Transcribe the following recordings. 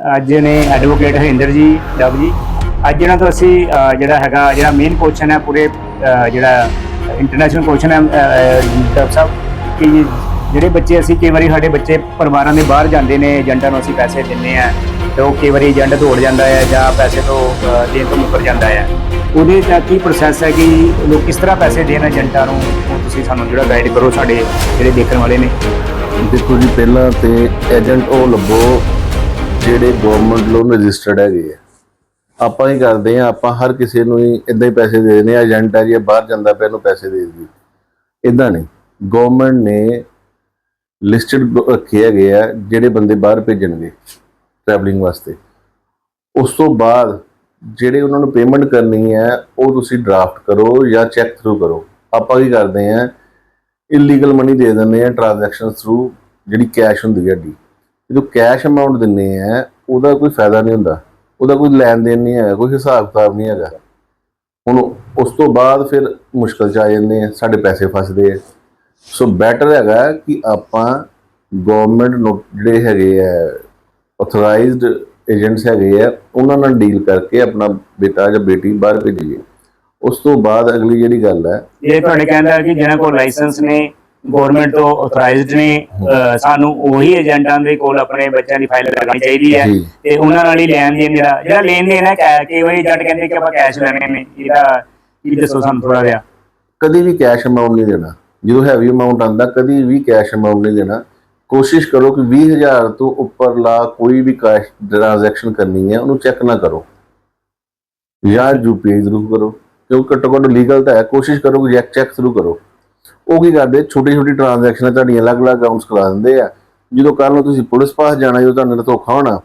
ਅੱਜ ਨੇ ਐਡਵੋਕੇਟ ਹਰਿੰਦਰ ਜੀ ਡੱਬ ਜੀ। ਅੱਜ ਇਹਨਾਂ ਤੋਂ ਅਸੀਂ ਜਿਹੜਾ ਹੈਗਾ ਜਿਹੜਾ ਮੇਨ ਕੁਐਸਚਨ ਹੈ ਪੂਰੇ ਜਿਹੜਾ ਇੰਟਰਨੈਸ਼ਨਲ ਕੁਐਸਚਨ ਹੈ ਅ, ਸਾਹਿਬ ਕਿ ਜਿਹੜੇ ਬੱਚੇ ਅਸੀਂ ਕਈ ਵਾਰੀ ਸਾਡੇ ਬੱਚੇ ਪਰਿਵਾਰਾਂ ਦੇ ਬਾਹਰ ਜਾਂਦੇ ਨੇ ਏਜੰਟਾਂ ਨੂੰ ਅਸੀਂ ਪੈਸੇ ਦਿੰਨੇ ਆ ਤੇ ਉਹ ਕਈ ਵਾਰੀ ਏਜੰਟ ਦੌੜ ਜਾਂਦਾ ਹੈ ਜਾਂ ਪੈਸੇ ਤੋਂ ਦੇਣ ਤੋਂ ਮੁੱਕਰ ਜਾਂਦਾ ਹੈ। ਉਹਦੇ ਦਾ ਕੀ ਪ੍ਰੋਸੈਸ ਹੈ ਕਿ ਲੋਕ ਕਿਸ ਤਰ੍ਹਾਂ ਪੈਸੇ ਦੇਣ ਏਜੰਟਾਂ ਨੂੰ? ਉਹ ਤੁਸੀਂ ਸਾਨੂੰ ਜਿਹੜਾ ਗਾਈਡ ਕਰੋ ਸਾਡੇ ਜਿਹੜੇ ਦੇਖਣ ਵਾਲੇ ਨੇ। ਦੇਖੋ ਜੀ ਪਹਿਲਾਂ ਤੇ ਏਜੰਟ ਉਹ ਲੱਭੋ ਜਿਹੜੇ ਗਵਰਨਮੈਂਟ ਲੋਨ ਰਜਿਸਟਰਡ ਹੈਗੇ ਆ, ਆਪਾਂ ਹੀ ਕਰਦੇ ਆ ਆਪਾਂ ਹਰ ਕਿਸੇ ਨੂੰ ਹੀ ਇਦਾਂ ਹੀ ਪੈਸੇ ਦੇ ਦਿੰਦੇ ਆ ਏਜੰਟ ਹੈ ਜੀ ਬਾਹਰ ਜਾਂਦਾ ਪਿਆ, ਇਹਨੂੰ ਪੈਸੇ ਦੇ ਦਿਓ ਇਦਾਂ ਨਹੀਂ ਗਵਰਨਮੈਂਟ ਨੇ ਲਿਸਟਡ ਰੱਖੇ ਹੈਗੇ ਆ, ਜਿਹੜੇ ਬੰਦੇ ਬਾਹਰ ਭੇਜਣਗੇ ਟਰੈਵਲਿੰਗ ਵਾਸਤੇ। ਉਸ ਤੋਂ ਬਾਅਦ ਜਿਹੜੇ ਉਹਨਾਂ ਨੂੰ ਪੇਮੈਂਟ ਕਰਨੀ ਹੈ, ਉਹ ਤੁਸੀਂ ਡਰਾਫਟ ਕਰੋ ਜਾਂ ਚੈੱਕ ਥਰੂ ਕਰੋ। ਆਪਾਂ ਕੀ ਕਰਦੇ ਆ ਇਲੀਗਲ ਮਨੀ ਦੇ ਦਿੰਦੇ ਆ ਟ੍ਰਾਂਜੈਕਸ਼ਨ ਥਰੂ ਜਿਹੜੀ ਕੈਸ਼ ਹੁੰਦੀ ਹੈ ਸਾਡੀ ਜਦੋਂ ਕੈਸ਼ ਅਮਾਉਂਟ ਦਿੰਨੇ ਆ, ਉਹਦਾ ਕੋਈ ਫਾਇਦਾ ਨਹੀਂ ਹੁੰਦਾ। ਉਹਦਾ ਕੋਈ ਲੈਣ ਦੇਣ ਨਹੀਂ ਹੈਗਾ, ਕੋਈ ਹਿਸਾਬ ਕਿਤਾਬ ਨਹੀਂ ਹੈਗਾ। ਹੁਣ ਉਸ ਤੋਂ ਬਾਅਦ ਫਿਰ ਮੁਸ਼ਕਲ ਚ ਆ ਜਾਂਦੇ ਆ, ਸਾਡੇ ਪੈਸੇ ਫਸਦੇ ਆ। ਸੋ ਬੈਟਰ ਹੈਗਾ ਕਿ ਆਪਾਂ ਗਵਰਨਮੈਂਟ ਨੂੰ ਜਿਹੜੇ ਹੈਗੇ ਆ ਆਥੋਰਾਈਜ਼ਡ ਏਜੰਟਸ ਹੈਗੇ ਆ, ਉਹਨਾਂ ਨਾਲ ਡੀਲ ਕਰਕੇ ਆਪਣਾ ਬੇਟਾ ਜਾਂ ਬੇਟੀ ਬਾਹਰ ਭੇਜੀਏ। ਉਸ ਤੋਂ ਬਾਅਦ ਅਗਲੀ ਜਿਹੜੀ ਗੱਲ ਹੈ, ਇਹ ਤੁਹਾਡੇ ਕਹਿੰਦਾ ਕਿ ਜਿਹਨਾਂ ਕੋਲ ਲਾਇਸੈਂਸ ਨੇ ਗਵਰਨਮੈਂਟ ਤੋਂ ਆਥੋਰਾਈਜ਼ਡ ਨੇ ਸਾਨੂੰ ਉਹੀ ਏਜੰਟਾਂ ਦੇ ਕੋਲ ਆਪਣੇ ਬੱਚਿਆਂ ਦੀ ਫਾਈਲ ਲਗਾਉਣੀ ਚਾਹੀਦੀ ਹੈ। ਤੇ ਉਹਨਾਂ ਨਾਲ ਹੀ ਲੈਣ ਦੇਣ ਜਿਹੜਾ ਜਿਹੜਾ ਲੈਣ ਦੇਣ ਹੈ ਕੈ- ਕਈ ਵਾਰੀ ਏਜੰਟ ਕਹਿੰਦੇ ਕਿ ਆਪਾਂ ਕੈਸ਼ ਲੈਣੇ ਨੇ ਇਹਦਾ ਕੀ ਦੱਸੋ ਸਾਨੂੰ ਥੋੜਾ ਜਿਹਾ। ਕਦੀ ਵੀ ਕੈਸ਼ ਅਮਾਉਂਟ ਨਹੀਂ ਦੇਣਾ ਜਦੋਂ ਹੈਵੀ ਅਮਾਉਂਟ ਆਂਦਾ ਕਦੀ ਵੀ ਕੈਸ਼ ਅਮਾਉਂਟ ਨਹੀਂ ਦੇਣਾ। ਕੋਸ਼ਿਸ਼ ਕਰੋ ਕਿ 20000 ਤੋਂ ਉੱਪਰਲਾ ਕੋਈ ਵੀ ਕੈਸ਼ ਟ੍ਰਾਂਜੈਕਸ਼ਨ ਕਰਨੀ ਹੈ ਉਹਨੂੰ ਚੈੱਕ ਨਾ ਕਰੋ। ਜਾਂ ਯੂਪੀਆਈ ਜ਼ਰੂਰ ਕਰੋ ਕਿਉਂਕਿ ਘੱਟੋ ਘੱਟ ਲੀਗਲ ਤਾਂ ਹੈ। ਕੋਸ਼ਿਸ਼ ਕਰੋ ਕਿ ਚੈੱਕ ਚੈੱਕ ਥਰੂ ਕਰੋ। ਉਹ ਕੀ ਕਰਦੇ? ਛੋਟੀ ਛੋਟੀ ਟ੍ਰਾਂਜੈਕਸ਼ਨਾਂ ਤੁਹਾਡੀਆਂ ਅਲੱਗ-ਅਲੱਗ ਅਕਾਊਂਟਸ ਕਰਾ ਦਿੰਦੇ ਆ। ਜਦੋਂ ਕੱਲ ਨੂੰ ਤੁਸੀਂ ਪੁਲਿਸ ਪਾਸ ਜਾਣਾ ਜਦੋਂ ਤੁਹਾਡੇ ਨਾਲ ਧੋਖਾ ਹੋਣਾ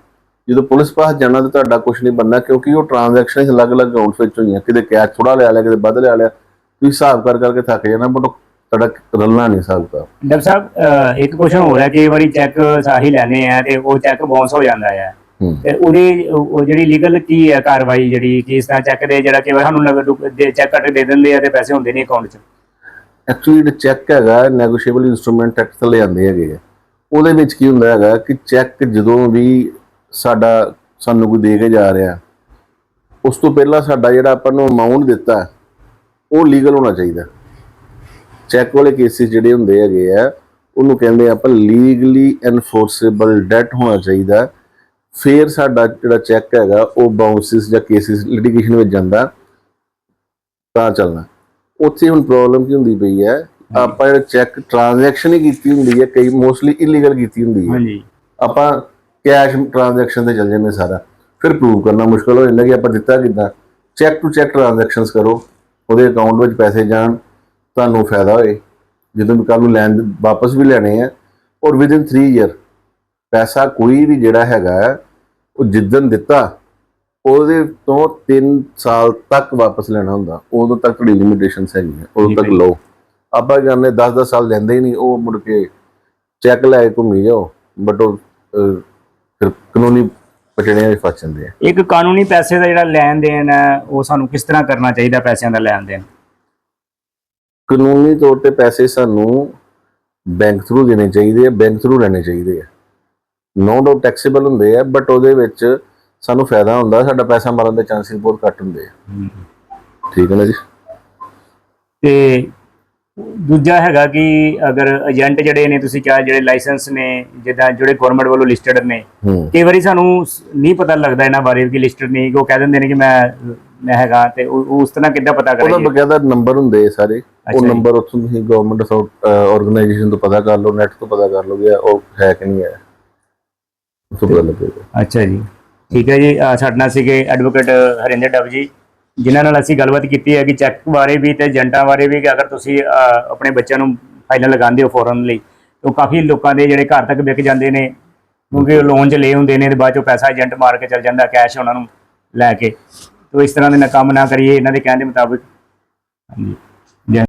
ਜਦੋਂ ਪੁਲਿਸ ਪਾਸ ਜਾਣਾ ਤਾਂ ਤੁਹਾਡਾ ਕੁਝ ਨਹੀਂ ਬਣਨਾ ਕਿਉਂਕਿ ਉਹ ਟ੍ਰਾਂਜੈਕਸ਼ਨਸ ਅਲੱਗ-ਅਲੱਗ ਅਕਾਊਂਟਸ ਵਿੱਚ ਹੋਈਆਂ। ਕਿਤੇ ਕੈਸ਼ ਥੋੜਾ ਲਿਆ ਲਿਆ ਕਿਤੇ ਵੱਧ ਲਿਆ ਲਿਆ। ਤੁਸੀਂ ਹਿਸਾਬ ਕਰ ਕਰਕੇ ਥੱਕ ਜਾਣਾ ਬਟ ਤੁਹਾਡਾ ਰਲਣਾ ਨਹੀਂ ਹਿਸਾਬ ਦਾ ਡਾਕਟਰ ਸਾਹਿਬ ਇੱਕ ਕੁਐਸਚਨ ਹੋ ਰਿਹਾ ਕਈ ਵਾਰੀ ਚੈੱਕ ਸਾਹੀ ਲੈਣੇ ਆ ਤੇ ਉਹ ਚੈੱਕ ਬਾਉਂਸ ਹੋ ਜਾਂਦਾ ਹੈ। ਤੇ ਉਹਦੀ ਉਹ ਜਿਹੜੀ ਲੀਗਲ ਕੀ ਹੈ ਕਾਰਵਾਈ ਜਿਹੜੀ ਕਿ ਇਸ ਤਰ੍ਹਾਂ ਚੈੱਕ ਦੇ ਜਿਹੜਾ ਕਿ ਸਾਨੂੰ ਚੈੱਕ ਕੱਟ ਦੇ ਦਿੰਦੇ ਆ ਤੇ ਪੈਸੇ ਹੁੰਦੇ ਨਹੀਂ ਅਕਾਊਂਟ 'ਚ? ਐਕਚੁਅਲੀ ਜਿਹੜਾ ਚੈੱਕ ਹੈਗਾ ਨੈਗੋਸ਼ੀਏਬਲ ਇਨਸਟਰੂਮੈਂਟ ਐਕਟ ਥੱਲੇ ਆਉਂਦੇ ਹੈਗੇ ਆ। ਉਹਦੇ ਵਿੱਚ ਕੀ ਹੁੰਦਾ ਹੈਗਾ ਕਿ ਚੈੱਕ ਜਦੋਂ ਵੀ ਸਾਡਾ, ਸਾਨੂੰ ਕੋਈ ਦੇ ਕੇ ਜਾ ਰਿਹਾ, ਉਸ ਤੋਂ ਪਹਿਲਾਂ ਸਾਡਾ ਜਿਹੜਾ ਆਪਾਂ ਨੂੰ ਅਮਾਉਂਟ ਦਿੱਤਾ, ਉਹ ਲੀਗਲ ਹੋਣਾ ਚਾਹੀਦਾ। ਚੈੱਕ ਵਾਲੇ ਕੇਸਿਸ ਜਿਹੜੇ ਹੁੰਦੇ ਹੈਗੇ ਆ, ਉਹਨੂੰ ਕਹਿੰਦੇ ਆਪਾਂ ਲੀਗਲੀ ਐਨਫੋਰਸੇਬਲ ਡੈਟ ਹੋਣਾ ਚਾਹੀਦਾ। ਫਿਰ ਸਾਡਾ ਜਿਹੜਾ ਚੈੱਕ ਹੈਗਾ, ਉਹ ਬਾਉਂਸਿਸ ਜਾਂ ਕੇਸਿਸ ਲਿਟੀਗੇਸ਼ਨ ਵਿੱਚ ਜਾਂਦਾ, ਤਾਂ ਚੱਲਣਾ। ਉੱਥੇ ਹੁਣ ਪ੍ਰੋਬਲਮ ਕੀ ਹੁੰਦੀ ਪਈ ਹੈ? ਆਪਾਂ ਜਿਹੜਾ ਚੈੱਕ ਟ੍ਰਾਂਜੈਕਸ਼ਨ ਹੀ ਕੀਤੀ ਹੁੰਦੀ ਹੈ ਕਈ ਮੋਸਟਲੀ ਇਲੀਗਲ ਕੀਤੀ ਹੁੰਦੀ ਹੈ। ਹਾਂਜੀ। ਆਪਾਂ ਕੈਸ਼ ਟ੍ਰਾਂਜੈਕਸ਼ਨ ਤੇ ਚੱਲ ਜਾਂਦੇ ਸਾਰਾ। ਫਿਰ ਪ੍ਰੂਵ ਕਰਨਾ ਮੁਸ਼ਕਲ ਹੋ ਜਾਂਦਾ ਕਿ ਆਪਾਂ ਦਿੱਤਾ ਕਿੱਦਾਂ? ਚੈੱਕ ਟੂ ਚੈੱਕ ਟ੍ਰਾਂਜੈਕਸ਼ਨਸ ਕਰੋ ਉਹਦੇ ਅਕਾਊਂਟ ਵਿੱਚ ਪੈਸੇ ਜਾਣ ਤੁਹਾਨੂੰ ਫਾਇਦਾ ਹੋਏ। ਜਦੋਂ ਵੀ ਕੱਲ ਨੂੰ ਲੈਣ ਵਾਪਸ ਵੀ ਲੈਣੇ ਆ ਔਰ ਵਿਦਿਨ 3 ਇਅਰ ਪੈਸਾ ਕੋਈ ਵੀ ਜਿਹੜਾ ਹੈਗਾ ਉਹ ਜਿੱਦਨ ਦਿੱਤਾ ਉਹਦੇ ਤੋਂ 3 ਸਾਲ ਤੱਕ ਵਾਪਸ ਲੈਣਾ ਹੁੰਦਾ। ਉਦੋਂ ਤੱਕ ਤੁਹਾਡੀ ਲਿਮਿਟੇਸ਼ਨਸ ਹੈਗੀਆਂ ਉਦੋਂ ਤੱਕ। ਲਓ। ਆਪਾਂ ਕਹਿੰਦੇ 10-10 ਸਾਲ ਲੈਂਦੇ ਹੀ ਨਹੀਂ ਉਹ ਮੁੜ ਕੇ ਚੈੱਕ ਲੈ ਕੇ ਘੁੰਮੀ ਜਾਓ ਬਟ ਉਹ ਫਿਰ ਕਾਨੂੰਨੀ ਪਚੜਿਆਂ ਵਿੱਚ ਫਸ ਜਾਂਦੇ ਆ। ਇੱਕ ਕਾਨੂੰਨੀ ਪੈਸੇ ਦਾ ਜਿਹੜਾ ਲੈਣ ਦੇਣ ਹੈ ਉਹ ਸਾਨੂੰ ਕਿਸ ਤਰ੍ਹਾਂ ਕਰਨਾ ਚਾਹੀਦਾ ਪੈਸਿਆਂ ਦਾ ਲੈਣ ਦੇਣ? ਕਾਨੂੰਨੀ ਤੌਰ ਤੇ ਪੈਸੇ ਸਾਨੂੰ ਬੈਂਕ ਥਰੂ ਦੇਣੇ ਚਾਹੀਦੇ ਆ ਬੈਂਕ ਥਰੂ ਲੈਣੇ ਚਾਹੀਦੇ ਆ। ਨੋ ਡਾਊਟ ਟੈਕਸੇਬਲ ਹੁੰਦੇ ਆ ਬਟ ਉਹਦੇ ਵਿੱਚ ਸਾਨੂੰ ਫਾਇਦਾ ਹੁੰਦਾ ਸਾਡਾ ਪੈਸਾ ਮਾਰਨ ਦੇ ਚਾਂਸਸ ਬਹੁਤ ਘੱਟ ਹੁੰਦੇ ਆ। ਠੀਕ ਹੈ ਨਾ ਜੀ? ਤੇ ਦੂਜਾ ਹੈਗਾ ਕਿ ਅਗਰ ਏਜੰਟ ਜਿਹੜੇ ਨੇ ਤੁਸੀਂ ਕਿਹਾ ਜਿਹੜੇ ਲਾਇਸੈਂਸ ਨੇ ਜਿੱਦਾਂ ਜਿਹੜੇ ਗਵਰਨਮੈਂਟ ਵੱਲੋਂ ਲਿਸਟਡ ਨੇ ਕਈ ਵਾਰੀ ਸਾਨੂੰ ਨਹੀਂ ਪਤਾ ਲੱਗਦਾ ਇਹਨਾਂ ਬਾਰੇ ਕਿ ਲਿਸਟਡ ਨਹੀਂ ਕਿ ਉਹ ਕਹਿ ਦਿੰਦੇ ਨੇ ਕਿ ਮੈਂ ਮੈਂ ਹੈਗਾ ਤੇ ਉਸ ਤਰ੍ਹਾਂ ਕਿੱਦਾਂ ਪਤਾ ਕਰਾਂਗੇ? ਬਕਾਇਦਾ ਨੰਬਰ ਹੁੰਦੇ ਸਾਰੇ। ਉਹ। ਨੰਬਰ ਉੱਥੋਂ ਤੁਸੀਂ ਗਵਰਨਮੈਂਟ ਆਰਗੇਨਾਈਜੇਸ਼ਨ ਤੋਂ ਪਤਾ ਕਰ ਲਓ ਨੈਟ ਤੋਂ ਪਤਾ ਕਰ ਲਓਗੇ ਉਹ ਹੈ ਕਿ ਨਹੀਂ ਹੈ। ਉਸ ਤੋਂ ਪਤਾ ਲੱਗੇਗਾ। ਅੱਛਾ ਜੀ। ਠੀਕ ਹੈ ਜੀ ਸਾਡੇ ਨਾਲ ਸੀਗੇ ਐਡਵੋਕੇਟ ਹਰਿੰਦਰ ਡੱਬ ਜੀ, ਜਿਨ੍ਹਾਂ ਨਾਲ ਅਸੀਂ ਗੱਲਬਾਤ ਕੀਤੀ ਹੈ ਕਿ ਚੈੱਕ ਬਾਰੇ ਵੀ ਤੇ ਏਜੰਟਾਂ ਬਾਰੇ ਵੀ, ਕਿ ਅਗਰ ਤੁਸੀਂ ਆਪਣੇ ਬੱਚਿਆਂ ਨੂੰ ਫਾਈਲਾਂ ਲਗਾਉਂਦੇ ਹੋ ਫੋਰਨ ਲਈ, ਤਾਂ ਕਾਫੀ ਲੋਕਾਂ ਦੇ ਜਿਹੜੇ ਘਰ ਤੱਕ ਵਿਕ ਜਾਂਦੇ ਨੇ, ਕਿਉਂਕਿ ਉਹ ਲੋਨ 'ਚ ਲਏ ਹੁੰਦੇ ਨੇ ਤੇ ਬਾਅਦ 'ਚੋਂ ਪੈਸਾ ਏਜੰਟ ਮਾਰ ਕੇ ਚੱਲ ਜਾਂਦਾ ਕੈਸ਼ ਉਹਨਾਂ ਨੂੰ ਲੈ ਕੇ। ਤੋ ਇਸ ਤਰ੍ਹਾਂ ਦੇ ਨਾ ਕੰਮ ਨਾ ਕਰੀਏ, ਇਹਨਾਂ ਦੇ ਕਹਿਣ ਦੇ ਮੁਤਾਬਿਕ। ਹਾਂਜੀ।